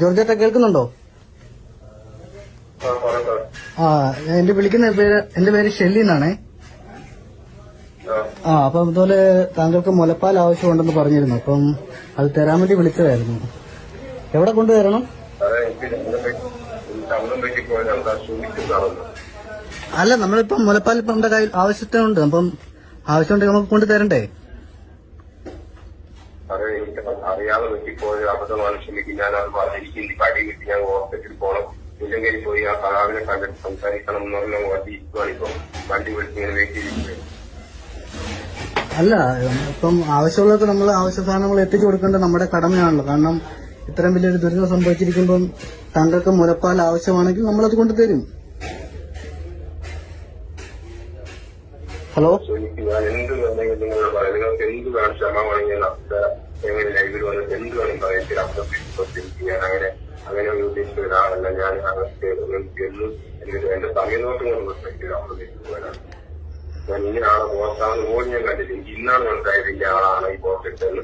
ജോർജേട്ട കേൾക്കുന്നുണ്ടോ? ആ, എന്റെ വിളിക്കുന്ന പേര് എന്റെ പേര് ഷെല്ലി എന്നാണേ ആ, അപ്പൊ അതുപോലെ താങ്കൾക്ക് മുലപ്പാൽ ആവശ്യമുണ്ടെന്ന് പറഞ്ഞിരുന്നു. അപ്പം അത് തരാൻ വേണ്ടി വിളിച്ചതായിരുന്നു. എവിടെ കൊണ്ടുവരണം? അല്ല നമ്മളിപ്പം മുലപ്പാൽ ഇപ്പം നമ്മുടെ കയ്യിൽ ആവശ്യത്തിനുണ്ട്. അപ്പം ആവശ്യമുണ്ടെങ്കിൽ നമുക്ക് കൊണ്ടുതരണ്ടേ എനിക്ക് അറിയാതെ വെട്ടിപ്പോയ അബദ്ധമാണ് ക്ഷമിക്കും. ഞാൻ അത് പറഞ്ഞിരിക്കും ഇനി അടി കിട്ടി. ഞാൻ ഹോസ്പിറ്റലിൽ പോകണം ഇല്ലെങ്കിൽ പോയി ആ കലാവിനെ കണ്ടിട്ട് സംസാരിക്കണം എന്ന് പറഞ്ഞ വണ്ടി ഇരിക്കുവാണിപ്പം വണ്ടി വിളിച്ച് ഇങ്ങനെ വെയിറ്റ് ചെയ്തിരിക്കുകയാണ് അല്ല ഇപ്പം ആവശ്യമുള്ളത് നമ്മൾ ആവശ്യ സാധനങ്ങൾ എത്തിച്ചു കൊടുക്കേണ്ടത് നമ്മുടെ കടമയാണല്ലോ. കാരണം ഇത്രയും വലിയൊരു ദുരിതം സംഭവിച്ചിരിക്കുമ്പം താങ്കൾക്ക് മുലപ്പാൽ ആവശ്യമാണെങ്കിൽ നമ്മളത് കൊണ്ടുതരും. ഹലോ? എനിക്ക് ഞാൻ എന്ത് വേണമെങ്കിലും നിങ്ങളോട് പറയാം നിങ്ങൾക്ക് എന്ത് വേണം ക്ഷമ വേണമെങ്കിൽ വേണം പറയാം ഞാൻ അങ്ങനെ അങ്ങനെ ഉദ്ദേശിച്ച ഒരാളല്ല ഞാൻ നിങ്ങൾക്ക് എന്നും എന്റെ സമയം നോട്ടും റെസ്പെക്ട് അപ്രതീക്ഷിച്ചവരാണ് ഞാൻ ഇന്ന ആളെ പോസ്റ്റാണെന്ന് പോലും ഞാൻ കണ്ടില്ല എനിക്ക് ഇന്നാണ് മനസ്സിലായത് ഇന്ന ആളാണ് ഈ ഇട്ടതെന്ന്